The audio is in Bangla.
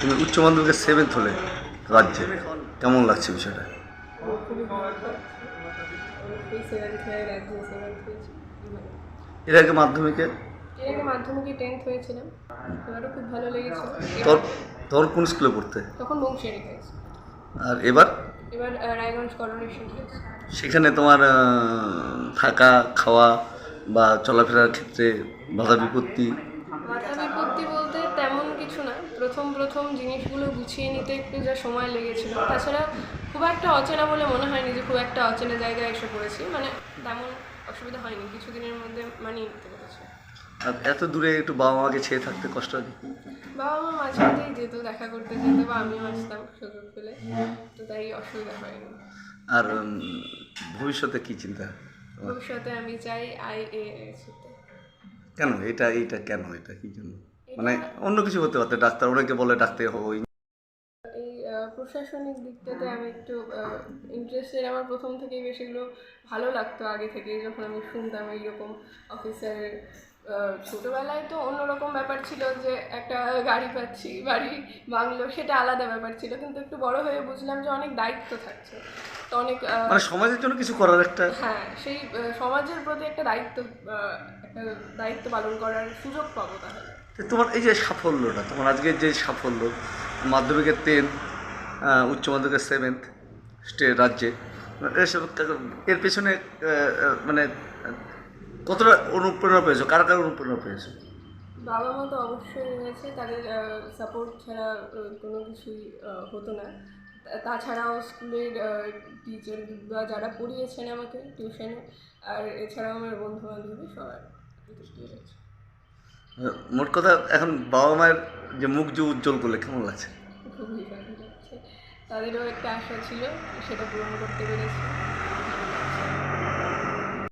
তুমি উচ্চ মাধ্যমিকে সেভেন্থ হলে রাজ্যে। কেমন লাগছে বিষয়টা। এর আগে মাধ্যমিকে? মাধ্যমিকে টেন্থ হয়েছিলাম এবারও খুব ভালো লেগেছে তোর কোন স্কুলে পড়তে? তখন আর এবার? এবার সেখানে তোমার থাকা, খাওয়া বা চলাফেরার ক্ষেত্রে বাধা বিপত্তি প্রথম প্রথম জিনিসগুলো গুছিয়ে নিতে একটু যা সময় লেগেছিল। তাছাড়া খুব একটা অচেনা বলে মনে হয়নি যে খুব একটা অচেনা জায়গায় এসে পড়েছি। মানে তেমন অসুবিধা হয়নি কিছুদিনের মধ্যে মানিয়ে নিতে পেরেছি। এত দূরে একটু বাবা মাকে ছেড়ে থাকতে কষ্ট হয় বাবা মা মাঝে মাঝেই যেত দেখা করতে যেত বা আমিও আসতাম সুযোগ পেলে। তো তাই অসুবিধা হয়নি। আর ভবিষ্যতে কি চিন্তা? ভবিষ্যতে আমি চাই আই এ এস হতে কেন? এটা এটা কেন? এটা কি জন্য? মানে অন্য কিছু হতে পারতে ডাক্তার অনেকে বলে ডাক্তার হব। এই প্রশাসনিক দিকটাতে আমি একটু ইন্টারেস্টেড আমার প্রথম থেকেই বেশ এগুলো ভালো লাগতো আগে থেকেই যখন আমি শুনতাম এইরকম অফিসারের ছোটোবেলায় তো অন্যরকম ব্যাপার ছিল যে একটা গাড়ি পাচ্ছি বাড়ি বাংলো সেটা আলাদা ব্যাপার ছিল। কিন্তু একটু বড় হয়ে বুঝলাম যে অনেক দায়িত্ব থাকছে। তো অনেক মানে সমাজের জন্য কিছু করার একটা হ্যাঁ সেই সমাজের প্রতি একটা দায়িত্ব একটা দায়িত্ব পালন করার সুযোগ পাবো তাহলে। তোমার এই যে সাফল্যটা, তোমার আজকের যে সাফল্য, মাধ্যমিকের টেন্থ উচ্চ মাধ্যমিকের সেভেন্থ স্টে রাজ্যে এসব এর পেছনে মানে কতটা অনুপ্রেরণা পেয়েছ? কার কার অনুপ্রেরণা পেয়েছ? বাবা মা তো অবশ্যই রয়েছে, তাদের সাপোর্ট ছাড়া কোনো কিছুই হতো না। তাছাড়াও স্কুলের টিচার বা যারা পড়িয়েছেন আমাকে টিউশনে আর এছাড়াও আমার বন্ধু বান্ধবী রয়েছে মোট কথা এখন বাবা মায়ের যে মুখ যে উজ্জ্বল করলে কেমন লাগছে? তাদেরও একটা আশা ছিল, সেটা পূরণ করতে পেরেছি।